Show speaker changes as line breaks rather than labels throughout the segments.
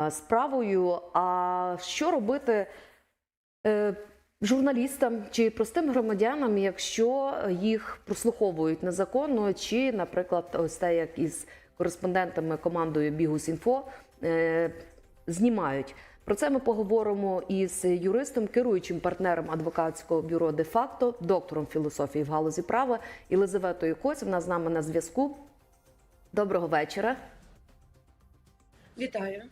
е, справою. А що робити е, журналістам чи простим громадянам, якщо їх прослуховують незаконно, чи, наприклад, ось те, як із кореспондентами командою Бігус.Інфо е, знімають? Про це ми поговоримо із юристом, керуючим партнером адвокатського бюро де-факто, доктором філософії в галузі права Єлизаветою Коць. Вона з нами на зв'язку. Доброго вечора.
Вітаю.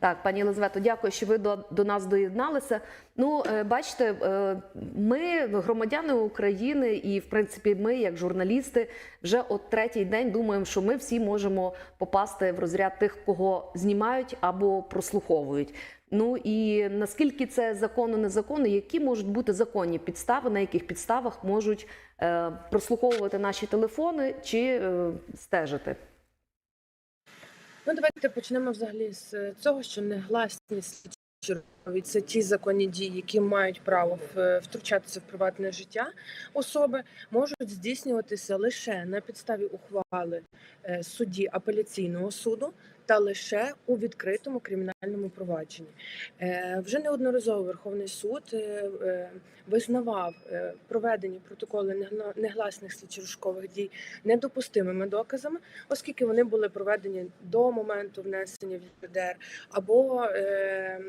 Так, пані Єлизавето, дякую, що ви до, до нас доєдналися. Ну, е, бачите, е, ми громадяни України, і в принципі, ми, як журналісти, вже от третій день думаємо, що ми всі можемо попасти в розряд тих, кого знімають або прослуховують. Ну і наскільки це законно, незаконно, які можуть бути законні підстави, на яких підставах можуть е, прослуховувати наші телефони чи стежити?
Ну давайте почнемо взагалі з цього, що негласні слідчі це ті законні дії, які мають право втручатися в приватне життя особи, можуть здійснюватися лише на підставі ухвали е, судді апеляційного суду та лише у відкритому кримінальному провадженні. Е, Вже неодноразово Верховний суд е, визнавав проведені протоколи негла- негласних слідчо-розшукових дій недопустимими доказами, оскільки вони були проведені до моменту внесення в ЄРДР або е,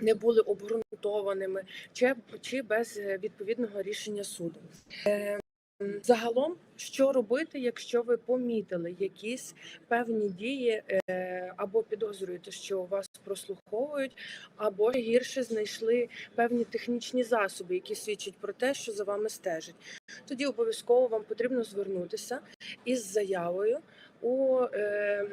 не, були обґрунтованими, чи, чи без е, відповідного рішення суду. Е, Загалом, що робити, якщо ви помітили якісь певні дії е, або підозрюєте, що вас прослуховують, або гірше знайшли певні технічні засоби, які свідчать про те, що за вами стежать. Тоді обов'язково вам потрібно звернутися із заявою у е,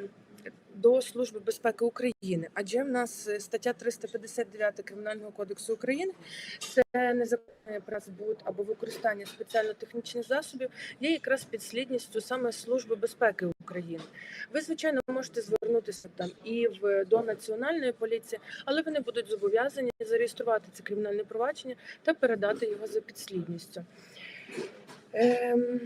до Служби безпеки України, адже в нас е, стаття 359 Кримінального кодексу України це незаконний працбут або використання спеціально-технічних засобів є якраз підслідністю саме Служби безпеки України. Ви звичайно можете звернутися там і в до національної поліції, але вони будуть зобов'язані зареєструвати це кримінальне провадження та передати його за підслідністю. Ем,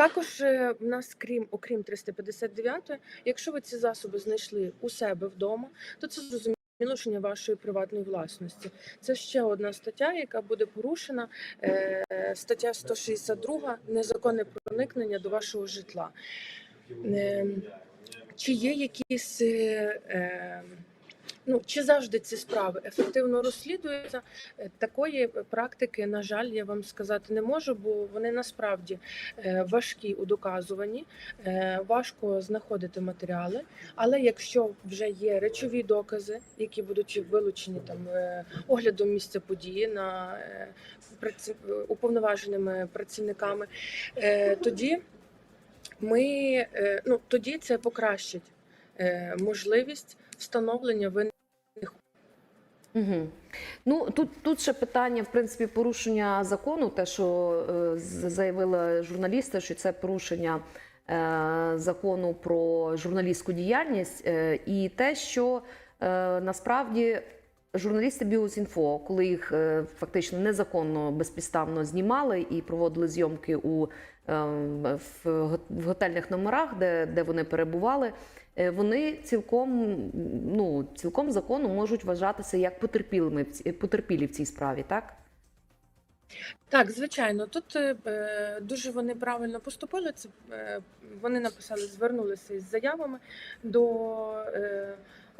також е, в нас, крім окрім 359, якщо ви ці засоби знайшли у себе вдома, то це зрозуміло вашої приватної власності. Це ще одна стаття, яка буде порушена. Е, стаття 162 незаконне проникнення до вашого житла. Е, чи є якісь. Ну, чи завжди ці справи ефективно розслідуються? Е, Такої практики, на жаль, я вам сказати не можу, бо вони насправді е, важкі у доказуванні, е, важко знаходити матеріали. Але якщо вже є речові докази, які будуть вилучені там оглядом місця події на уповноваженими працівниками, тоді ми ну тоді це покращить можливість встановлення винних
Угу. Ну тут, тут ще питання, в принципі, порушення закону. Те, що е, заявили журналісти, що це порушення е, закону про журналістську діяльність, е, і те, що е, насправді журналісти Біосінфо, коли їх е, фактично незаконно безпідставно знімали і проводили зйомки у е, в, готельних номерах, де, де вони перебували. е, Вони цілком ну цілком законно можуть вважатися як потерпілими потерпілі в цій справі, так?
Так, звичайно, тут дуже вони правильно поступили. Це вони написали, звернулися із заявами до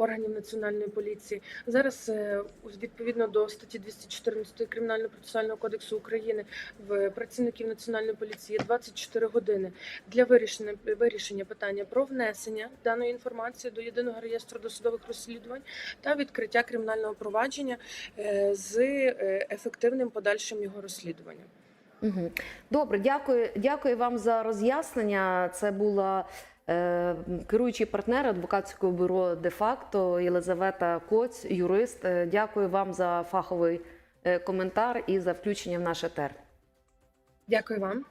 органів національної поліції. Зараз е, відповідно до статті 214 Кримінального процесуального кодексу України в працівників національної поліції є 24 години для вирішення вирішення питання про внесення даної інформації до єдиного реєстру досудових розслідувань та відкриття кримінального провадження е, з е, ефективним подальшим його розслідуванням.
Добре, дякую, дякую вам за роз'яснення. Це була керуючий партнер адвокатського бюро де-факто Єлизавета Коць, юрист. Е, Дякую вам за фаховий е, коментар і за включення в наш етер.
Дякую вам.